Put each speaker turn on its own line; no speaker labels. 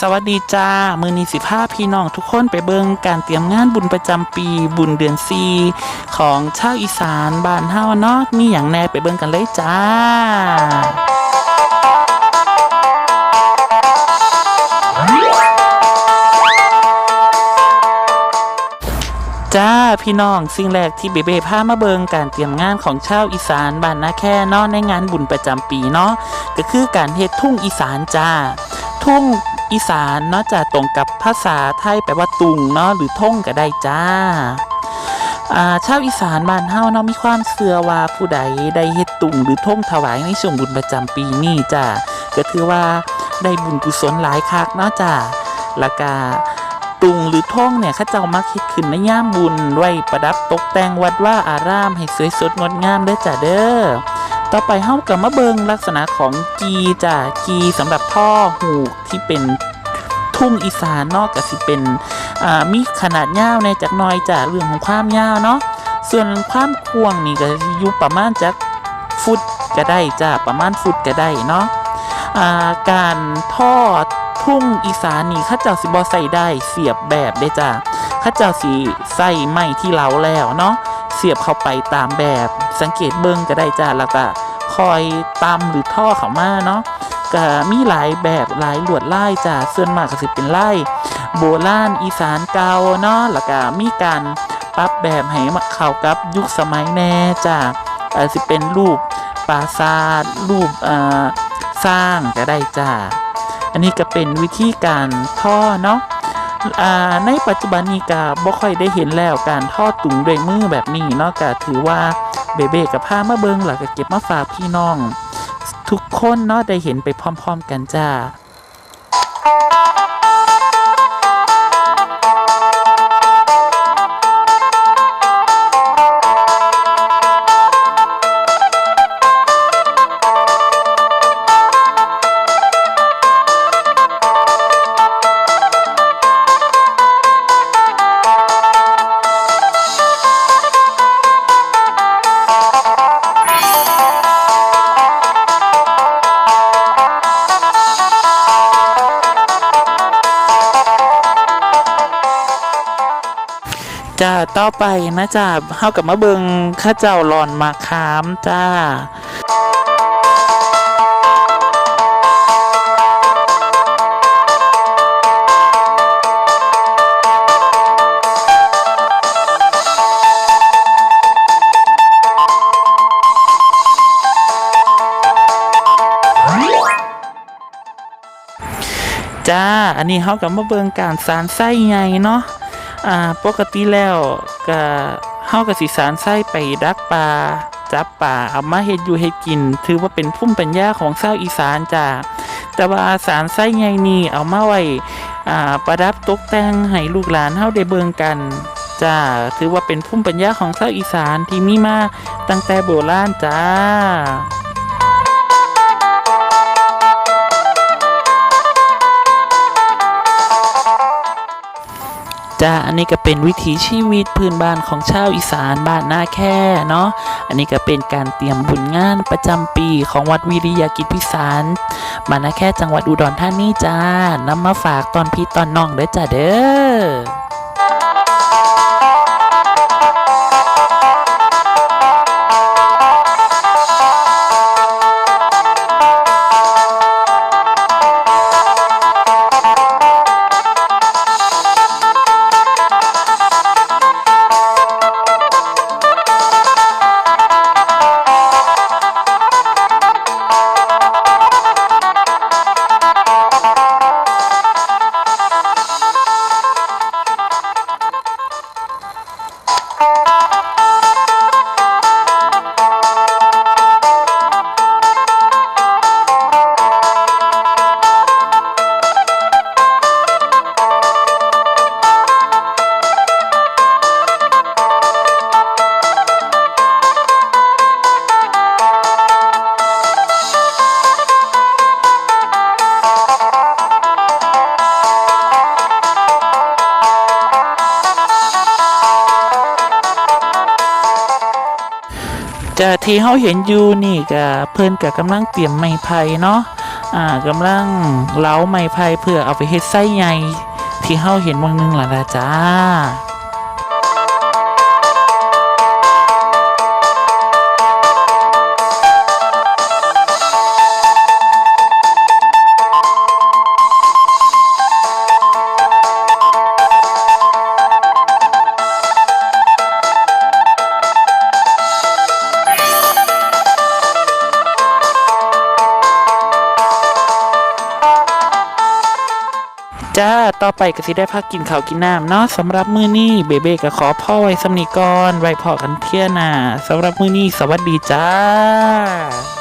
สวัสดีจ้า มือนีสิภาพี่น้องทุกคนไปเบิงการเตรียมงานบุญประจำปีบุญเดือนซีของชาวอีสานบ้านเฮาเนาะมีอย่างแน่ไปเบิงกันเลยจ้าจ้าพี่น้องสิ่งแรกที่เบเบ้พามาเบิงการเตรียมงานของชาวอีสานบ้านนาแค่เนาะในงานบุญประจำปีเนาะก็คือการเฮ็ดทุ่งอีสานจ้าทุ่ง อีสานเนาะจะตรงกับภาษาไทยแปลว่าตุงเนาะหรือท่งก็ได้จ้าอ่าชาวอีสานบ้านเฮาเนาะมีความเชื่อว่าผู้ใดได้เฮ็ดตุงหรือท่งถวายในช่วงบุญประจำปีนี้จ้าก็ถือว่าได้บุญกุศลหลายคักเนาะจ้าแล้วก็ตุงหรือท่องเนี่ยข้าเจ้ามักคิดขึ้นในย่ามบุญไว้ประดับตกแต่งวัดว่าอารามให้สวยสดงดงามเด้อจ้าเด้อ ต่อไปเฮากับมาเบิงลักษณะของกีจ้ากีสำหรับท่อหูกที่เป็นทุ่งอีสานนอกจากสิเป็นมีขนาดยาวในจากน้อยจ้าเรื่องของความยาวเนาะส่วนความกว้างนี่ก็อยู่ประมาณจากฟุตก็ได้จ้าประมาณฟุตก็ได้เนาะการทอดทุ่งอีสานนี่ข้าเจ้าสิบอใส่ได้เสียบแบบได้จ้ะข้าเจ้าสิใส่ไม้ที่เล้าแล้วเนาะเสียบเข้าไปตามแบบ สังเกตเบิ้งก็ได้จ้ะแล้วก็คอยตำหรือท่อเข้ามาเนาะก็มีหลายแบบหลายลวดลายจ้ะส่วนมากก็สิเป็นลายโบราณอีสานเก่าเนาะแล้วก็มีการปรับแบบให้เข้ากับยุคสมัยแน่จ้ะอาจสิเป็นรูปปราสาทรูปอ่อสร้างก็ได้จ้ะอันนี้ก็เป็นวิธีการท่อเนาะอ่าในปัจจุบันนี้ก็บ่ค่อยได้เห็นแล้วการท่อตุงด้วยมือแบบนี้เนาะก็ถือว่า เบเบ้กับผ้ามาเบิงหลักก็เก็บมาฝากพี่น้อง ทุกคนเนาะได้เห็นไปพร้อม ๆ กันจ้า จ้าต่อไปนะจ้าเฮากับมาเบิงข้าเจ้าหลอนมาคามจ้าจ้า อันนี้เฮากับมาเบิงการสารไส้ไงเนาะ อ่าปกติแล้วก็เฮากับสิสารไส้ไปดักปลาจับปลาเอามาเฮ็ดอยู่เฮ็ดกิน ถือว่าเป็นภูมิปัญญาของชาวอีสานจ้าแต่ว่าสารไส้ไงนี่เอามาไว้อ่าประดับตกแต่งให้ลูกหลานเฮาได้เบิ่งกันจ้าถือว่าเป็นภูมิปัญญาของชาวอีสานที่มีมาตั้งแต่โบราณจ้า จ้าอันนี้ก็เป็นวิถีชีวิตพื้นบ้านของชาวอีสานบ้านนาแค่เนาะอันนี้ก็เป็นการเตรียมบุญงานประจำปีของวัดวิริยากิจพิสารบ้านนาแค่จังหวัดอุดรธานีจ้านำมาฝากตอนพี่ตอนน้องเด้อจ้าเด้อ จะที่เฮาเห็นอยู่นี่ก็เพิ่นก็กำลังเตรียมไม้ไผ่เนาะอ่ากำลังเล้าไม้ไผ่เพื่อเอาไปเฮ็ดไส้ใหญ่ที่เฮาเห็นวังนึงล่ะล่ะจ้า จ้า ต่อไปก็สิได้พักกินข้าวกินน้ำเนาะสำหรับมื้อนี้เบเบ้ก็ขอพ่อไว้สำนีก่อนไว้พอกันเที่ยน้าสำหรับมื้อนี้สวัสดีจ้า